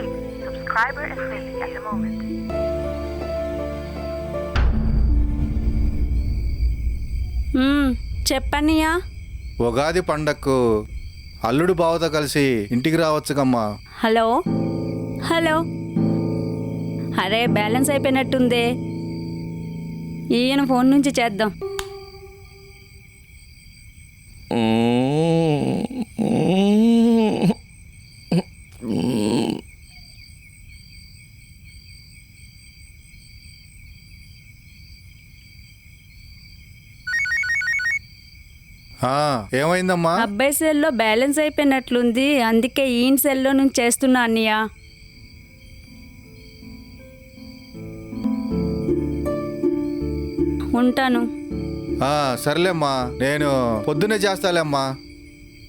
wait. Subscriber is busy at the moment. మ్మ్, చెప్పన్నయ్యా. ఉగాది పండక్కు అల్లుడు బావతో కలిసి ఇంటికి రావచ్చుగమ్మా హలో? హలో? అరే బ్యాలెన్స్ అయిపోయినట్టుందే. ఈయన ఫోన్ నుంచి చేద్దాం. ఏమైందమ్మా? అబ్బాయి సెల్లో బ్యాలెన్స్ అయిపోయినట్లుంది. అందుకే ఈయన సెల్లో నుంచి చేస్తున్నా అన్నయ్య. ఉంటాను. సర్లేమ్మా నేను పొద్దున్నే చేస్తాలేమ్మా